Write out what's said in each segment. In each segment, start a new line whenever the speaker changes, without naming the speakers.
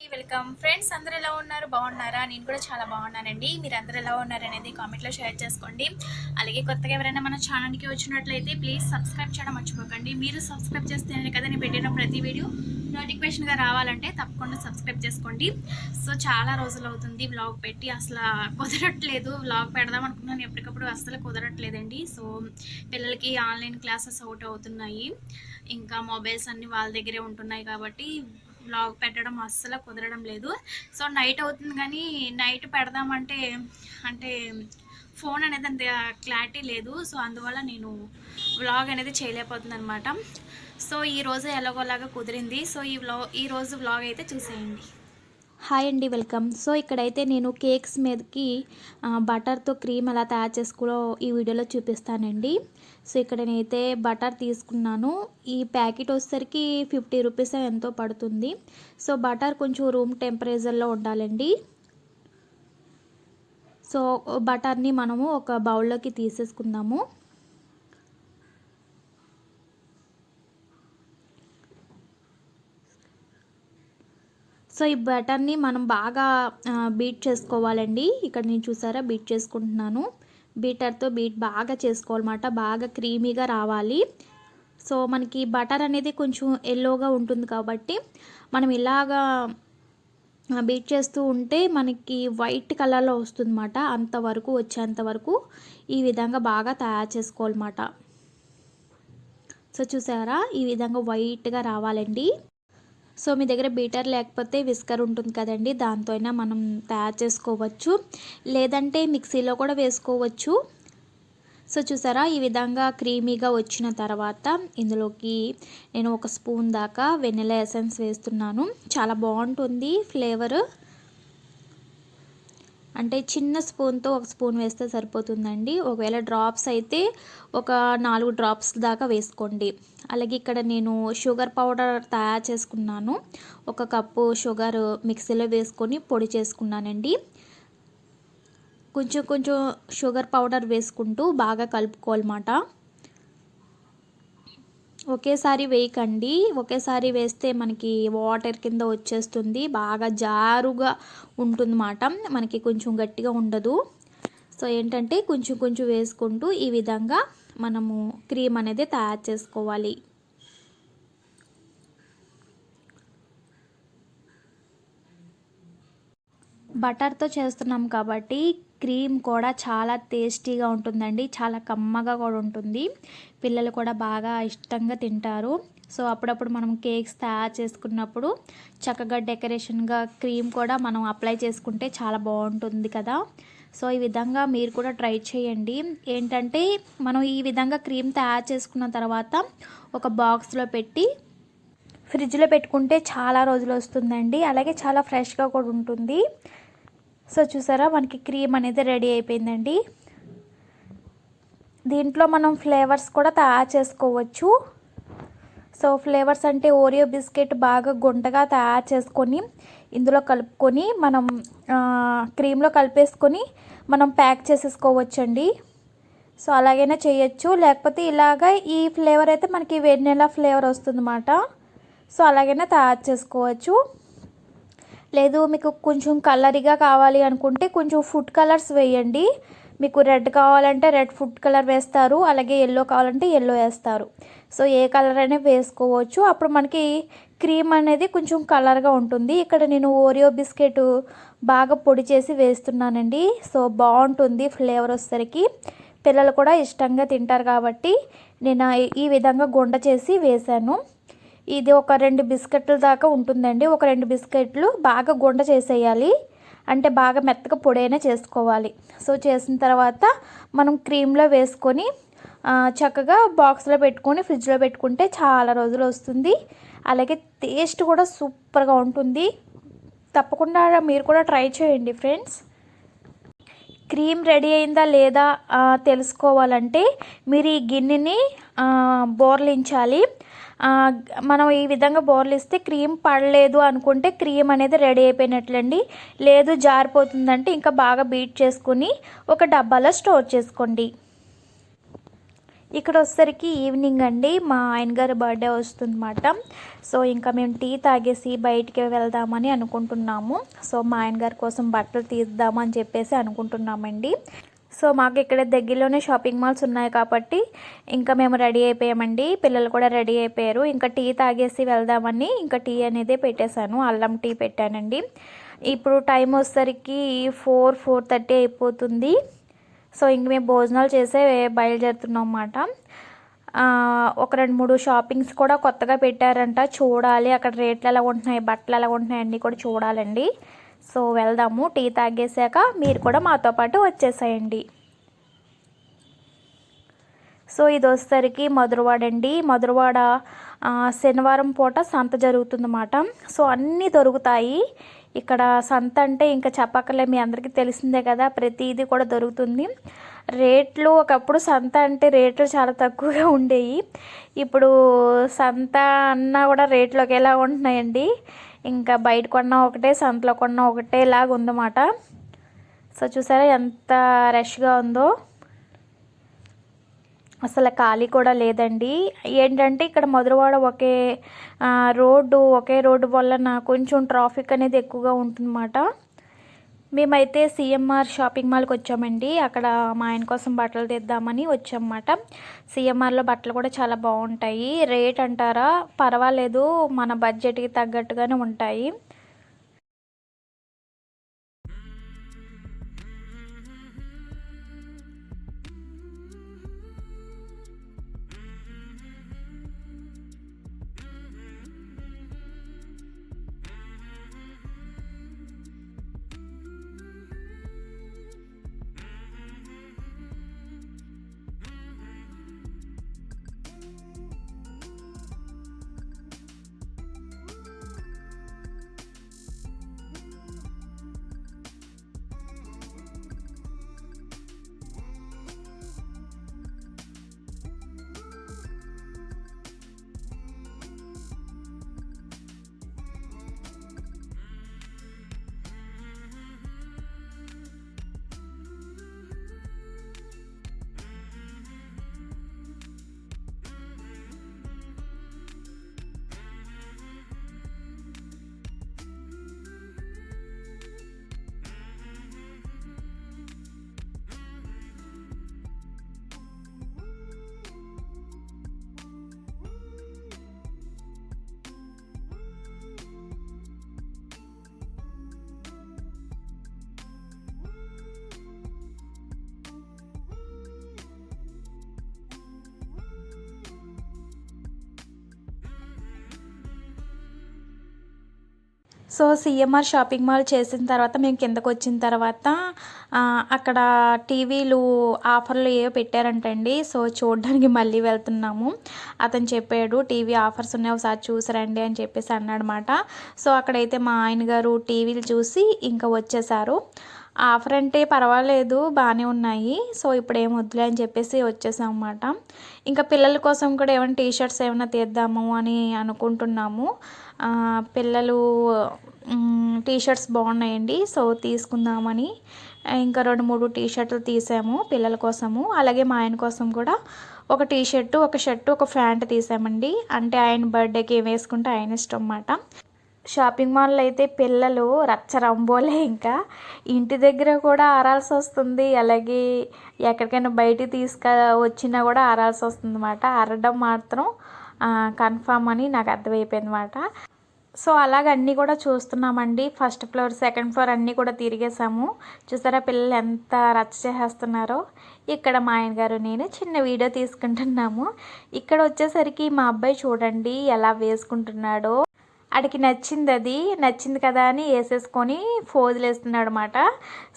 Welcome friends అందరు ఎలా ఉన్నారు? బాగున్నారా? నేను కూడా చాలా బాగున్నానండి. మీరు అందరు ఎలా ఉన్నారు అనేది కామెంట్లో షేర్ చేసుకోండి. అలాగే కొత్తగా ఎవరైనా మన ఛానల్కి వచ్చినట్లయితే ప్లీజ్ సబ్స్క్రైబ్ చేయడం మర్చిపోకండి. మీరు సబ్స్క్రైబ్ చేస్తేనే కదా నేను పెట్టిన ప్రతి వీడియో నోటిఫికేషన్గా రావాలంటే తప్పకుండా సబ్స్క్రైబ్ చేసుకోండి. సో చాలా రోజులు అవుతుంది వ్లాగ్ పెట్టి. అసలు కుదరట్లేదు. వ్లాగ్ పెడదాం అనుకున్నాను. ఎప్పటికప్పుడు అసలు కుదరట్లేదండి. సో పిల్లలకి ఆన్లైన్ క్లాసెస్ అవుట్ అవుతున్నాయి. ఇంకా మొబైల్స్ అన్నీ వాళ్ళ దగ్గరే ఉంటున్నాయి కాబట్టి వ్లాగ్ పెట్టడం అస్సలు కుదరడం లేదు. సో నైట్ అవుతుంది కానీ నైట్ పెడదామంటే అంటే ఫోన్ అనేది అంత క్లారిటీ లేదు. సో అందువల్ల నేను వ్లాగ్ అనేది చేయలేకపోతుంది అనమాట సో ఈ ఎలాగోలాగా కుదిరింది. సో ఈ వ్లా ఈ రోజు వ్లాగ్ అయితే చూసేయండి.
హాయ్ అండి వెల్కమ్. సో ఇక్కడైతే నేను కేక్స్ మీదకి బటర్తో క్రీమ్ ఎలా తయారు చేసుకోలో ఈ వీడియోలో చూపిస్తానండి. సో ఇక్కడ నేనైతే బటర్ తీసుకున్నాను. ఈ ప్యాకెట్ వచ్చేసరికి ఫిఫ్టీ రూపీస్ ఎంతో పడుతుంది. సో బటర్ కొంచెం రూమ్ టెంపరేచర్లో ఉండాలండి. సో బటర్ని మనము ఒక బౌల్లోకి తీసేసుకుందాము. సో ఈ బటర్ని మనం బాగా బీట్ చేసుకోవాలండి. ఇక్కడ నేను చూసారా బీట్ చేసుకుంటున్నాను. బీటర్తో బీట్ బాగా చేసుకోవాలన్నమాట. బాగా క్రీమీగా రావాలి. సో మనకి బటర్ అనేది కొంచెం ఎల్లోగా ఉంటుంది కాబట్టి మనం ఇలాగా బీట్ చేస్తూ ఉంటే మనకి వైట్ కలర్లో వస్తుందన్నమాట. అంతవరకు వచ్చేంత వరకు ఈ విధంగా బాగా తయారు చేసుకోవాలన్నమాట. సో చూసారా ఈ విధంగా వైట్గా రావాలండి. సో మీ దగ్గర బీటర్ లేకపోతే విస్కర్ ఉంటుంది కదండి దాంతో అయినా మనం తయారు చేసుకోవచ్చు. లేదంటే మిక్సీలో కూడా వేసుకోవచ్చు. సో చూసారా ఈ విధంగా క్రీమీగా వచ్చిన తర్వాత ఇందులోకి నేను ఒక స్పూన్ దాకా వెనిలా ఎసెన్స్ వేస్తున్నాను. చాలా బాగుంటుంది ఫ్లేవర్. అంటే చిన్న స్పూన్తో ఒక స్పూన్ వేస్తే సరిపోతుందండి. ఒకవేళ డ్రాప్స్ అయితే ఒక నాలుగు డ్రాప్స్ దాకా వేసుకోండి. అలాగే ఇక్కడ నేను షుగర్ పౌడర్ తయారు చేసుకున్నాను. ఒక కప్పు షుగర్ మిక్సీలో వేసుకొని పొడి చేసుకున్నానండి. కొంచెం కొంచెం షుగర్ పౌడర్ వేసుకుంటూ బాగా కలుపుకోవాలన్నమాట. ఒకేసారి వేయకండి. ఒకేసారి వేస్తే మనకి వాటర్ కింద వచ్చేస్తుంది. బాగా జారుగా ఉంటుందన్నమాట. మనకి కొంచెం గట్టిగా ఉండదు. సో ఏంటంటే కొంచెం కొంచెం వేసుకుంటూ ఈ విధంగా మనము క్రీమ్ అనేది తయారు చేసుకోవాలి. బటర్తో చేస్తున్నాం కాబట్టి క్రీమ్ కూడా చాలా టేస్టీగా ఉంటుందండి. చాలా కమ్మగా కూడా ఉంటుంది. పిల్లలు కూడా బాగా ఇష్టంగా తింటారు. సో అప్పుడప్పుడు మనం కేక్స్ తయారు చేసుకున్నప్పుడు చక్కగా డెకరేషన్గా క్రీమ్ కూడా మనం అప్లై చేసుకుంటే చాలా బాగుంటుంది కదా. సో ఈ విధంగా మీరు కూడా ట్రై చేయండి. ఏంటంటే మనం ఈ విధంగా క్రీమ్ తయారు చేసుకున్న తర్వాత ఒక బాక్స్లో పెట్టి ఫ్రిడ్జ్లో పెట్టుకుంటే చాలా రోజులు వస్తుందండి. అలాగే చాలా ఫ్రెష్గా కూడా ఉంటుంది. సో చూసారా మనకి క్రీమ్ అనేది రెడీ అయిపోయిందండి. దీంట్లో మనం ఫ్లేవర్స్ కూడా తయారు చేసుకోవచ్చు. సో ఫ్లేవర్స్ అంటే ఓరియో బిస్కెట్ బాగా గుంటగా తయారు చేసుకొని ఇందులో కలుపుకొని మనం క్రీమ్లో కలిపేసుకొని మనం ప్యాక్ చేసేసుకోవచ్చండి. సో అలాగైనా చేయొచ్చు. లేకపోతే ఇలాగ ఈ ఫ్లేవర్ అయితే మనకి వెన్నెలా ఫ్లేవర్ వస్తుందన్నమాట. సో అలాగైనా తయారు చేసుకోవచ్చు. లేదు మీకు కొంచెం కలర్గా కావాలి అనుకుంటే కొంచెం ఫుడ్ కలర్స్ వేయండి. మీకు రెడ్ కావాలంటే రెడ్ ఫుడ్ కలర్ వేస్తారు అలాగే ఎల్లో కావాలంటే ఎల్లో వేస్తారు. సో ఏ కలర్ అయినా వేసుకోవచ్చు. అప్పుడు మనకి క్రీమ్ అనేది కొంచెం కలర్గా ఉంటుంది. ఇక్కడ నేను ఓరియో బిస్కెట్ బాగా పొడి చేసి వేస్తున్నానండి. సో బాగుంటుంది ఫ్లేవర్ వచ్చేసరికి. పిల్లలు కూడా ఇష్టంగా తింటారు కాబట్టి నేను ఈ- ఈ విధంగా గుండ చేసి వేశాను. ఇది ఒక రెండు బిస్కెట్ల దాకా ఉంటుందండి. ఒక రెండు బిస్కెట్లు బాగా గుండ చేసేయాలి. అంటే బాగా మెత్తగా పొడైనా చేసుకోవాలి. సో చేసిన తర్వాత మనం క్రీమ్లో వేసుకొని చక్కగా బాక్స్లో పెట్టుకొని ఫ్రిడ్జ్లో పెట్టుకుంటే చాలా రోజులు వస్తుంది. అలాగే టేస్ట్ కూడా సూపర్గా ఉంటుంది. తప్పకుండా మీరు కూడా ట్రై చేయండి ఫ్రెండ్స్. క్రీమ్ రెడీ అయిందా లేదా తెలుసుకోవాలంటే మీరు ఈ గిన్నెని బోర్లించాలి. మనం ఈ విధంగా బోర్లిస్తే క్రీమ్ పడలేదు అనుకుంటే క్రీమ్ అనేది రెడీ అయిపోయినట్లండి. లేదు జారిపోతుందంటే ఇంకా బాగా బీట్ చేసుకుని ఒక డబ్బాలో స్టోర్ చేసుకోండి. ఇక్కడ వచ్చేసరికి ఈవినింగ్ అండి. మా ఆయన గారి బర్త్డే వస్తుందన్నమాట. సో ఇంకా మేము టీ తాగేసి బయటికి వెళ్దామని అనుకుంటున్నాము. సో మా ఆయన గారి కోసం బట్టలు తీద్దామని చెప్పేసి అనుకుంటున్నామండి. సో మాకు ఇక్కడ దగ్గరలోనే షాపింగ్ మాల్స్ ఉన్నాయి కాబట్టి ఇంకా మేము రెడీ అయిపోయామండి. పిల్లలు కూడా రెడీ అయిపోయారు. ఇంకా టీ తాగేసి వెళ్దామని ఇంకా టీ అనేది పెట్టేశాను. అల్లం టీ పెట్టానండి. ఇప్పుడు టైం వచ్చేసరికి ఫోర్ ఫోర్ థర్టీ అయిపోతుంది. సో ఇంక మేము భోజనాలు చేసే బయలుదేరుతున్నాం అన్నమాట. ఒక రెండు మూడు షాపింగ్స్ కూడా కొత్తగా పెట్టారంట. చూడాలి. అక్కడ రేట్లు ఎలా ఉంటున్నాయి? బట్టలు ఎలా ఉంటున్నాయి? అన్నీ కూడా చూడాలండి. సో వెళ్దాము టీ తాగేసాక మీరు కూడా మాతో పాటు వచ్చేసేయండి. సో ఇది వచ్చేసరికి మధురవాడ అండి. మధురవాడ శనివారం పూట సంత జరుగుతుందన్నమాట. సో అన్నీ దొరుకుతాయి. ఇక్కడ సంత అంటే ఇంకా చెప్పక్కలే మీ అందరికీ తెలిసిందే కదా ప్రతిదీ కూడా దొరుకుతుంది. రేట్లు ఒకప్పుడు సంత అంటే రేట్లు చాలా తక్కువగా ఉండేవి ఇప్పుడు సంత అన్నా కూడా రేట్లు ఒకేలా ఉంటున్నాయండి? ఇంకా బయట కొన్నా ఒకటే సంతలో కొన్నా ఒకటే లాగా ఉందన్నమాట. సో చూసారా ఎంత రష్గా ఉందో. అసలు ఖాళీ కూడా లేదండి. ఏంటంటే ఇక్కడ మధురవాడ ఒకే రోడ్డు ఒకే రోడ్డు వలన కొంచెం ట్రాఫిక్ అనేది ఎక్కువగా ఉంటుందన్నమాట. మేమైతే సిఎంఆర్ షాపింగ్ మాల్కి వచ్చామండి. అక్కడ మా ఆయన కోసం బట్టలు తెద్దామని వచ్చామన్నమాట. సిఎంఆర్లో బట్టలు కూడా చాలా బాగుంటాయి. రేట్ అంటారా? పర్వాలేదు. మన బడ్జెట్కి తగ్గట్టుగానే ఉంటాయి. సో సిఎంఆర్ షాపింగ్ మాల్ చేసిన తర్వాత మేము కిందకు వచ్చిన తర్వాత అక్కడ టీవీలు ఆఫర్లు ఏవో పెట్టారంటండి. సో చూడడానికి మళ్ళీ వెళ్తున్నాము. అతను చెప్పాడు టీవీ ఆఫర్స్ ఉన్నాయి ఒకసారి చూసిరండి అని చెప్పేసి అన్నాడనమాట సో అక్కడైతే మా ఆయన గారు టీవీలు చూసి ఇంకా వచ్చేసారు. ఆఫర్ అంటే పర్వాలేదు బాగానే ఉన్నాయి. సో ఇప్పుడు ఏం వద్దులే అని చెప్పేసి వచ్చేసాం అన్నమాట ఇంకా పిల్లల కోసం కూడా ఏమైనా టీ షర్ట్స్ ఏమైనా తీద్దాము అని అనుకుంటున్నాము. పిల్లలు టీ షర్ట్స్ బాగున్నాయండి. సో తీసుకుందామని. ఇంకా రెండు మూడు టీ షర్ట్లు తీసాము పిల్లల కోసము. అలాగే మా ఆయన కోసం కూడా ఒక టీ షర్టు ఒక షర్టు ఒక ప్యాంట్ తీసామండి. అంటే ఆయన బర్త్డేకి ఏం వేసుకుంటే ఆయన ఇష్టం అన్నమాట. షాపింగ్ మాల్లో అయితే పిల్లలు రచ్చరంబోలే ఇంకా. ఇంటి దగ్గర కూడా ఆరాల్సి వస్తుంది. అలాగే ఎక్కడికైనా బయటికి తీసుక వచ్చినా కూడా ఆరాల్సి వస్తుంది అన్నమాట. ఆరడం మాత్రం కన్ఫామ్ అని నాకు అర్థమైపోయింది అనమాట సో అలాగన్నీ కూడా చూస్తున్నామండి. ఫస్ట్ ఫ్లోర్ సెకండ్ ఫ్లోర్ అన్నీ కూడా తిరిగేసాము చూసారా పిల్లలు ఎంత రచ్చ చేసేస్తున్నారో. ఇక్కడ మా ఆయన గారు నేను చిన్న వీడియో తీసుకుంటున్నాము. ఇక్కడ వచ్చేసరికి మా అబ్బాయి చూడండి ఎలా వేసుకుంటున్నాడో. అడికి నచ్చింది అది నచ్చింది కదా అని వేసేసుకొని ఫోజులు వేస్తున్నాడు అనమాట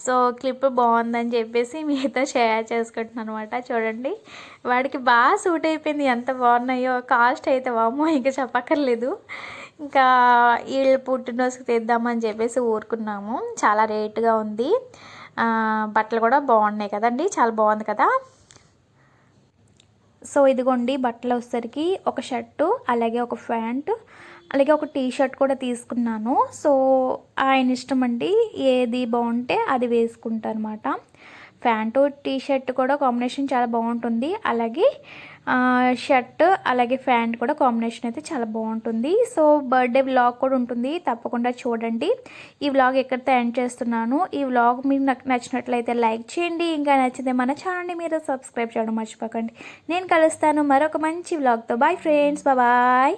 సో క్లిప్ బాగుందని చెప్పేసి మీతో షేర్ చేసుకుంటున్నాను అనమాట చూడండి వాడికి బాగా సూట్ అయిపోయింది. ఎంత బాగున్నాయో కాస్ట్ అయితే వామో ఇంకా చెప్పక్కర్లేదు. ఇంకా వీళ్ళు పుట్టినరోజుకి తెద్దామని చెప్పేసి ఊరుకున్నాము. చాలా రేటుగా ఉంది. బట్టలు కూడా బాగున్నాయి కదండి. చాలా బాగుంది కదా. సో ఇదిగోండి బట్టలు వచ్చేసరికి ఒక షర్టు అలాగే ఒక ప్యాంటు అలాగే ఒక టీ షర్ట్ కూడా తీసుకున్నాను. సో ఆయన ఇష్టం అండి. ఏది బాగుంటే అది వేసుకుంటారు అనమాట ప్యాంటు టీ షర్ట్ కూడా కాంబినేషన్ చాలా బాగుంటుంది. అలాగే షర్ట్ అలాగే ప్యాంట్ కూడా కాంబినేషన్ అయితే చాలా బాగుంటుంది. సో బర్త్డే వ్లాగ్ కూడా ఉంటుంది. తప్పకుండా చూడండి. ఈ వ్లాగ్ ఎక్కడితో ఎండ్ చేస్తున్నాను. ఈ వ్లాగ్ మీకు నాకు నచ్చినట్లయితే లైక్ చేయండి. ఇంకా నచ్చితే మన ఛానల్ని మీరు సబ్స్క్రైబ్ చేయడం మర్చిపోకండి. నేను కలుస్తాను మరొక మంచి వ్లాగ్తో. Bye friends. బాయ్.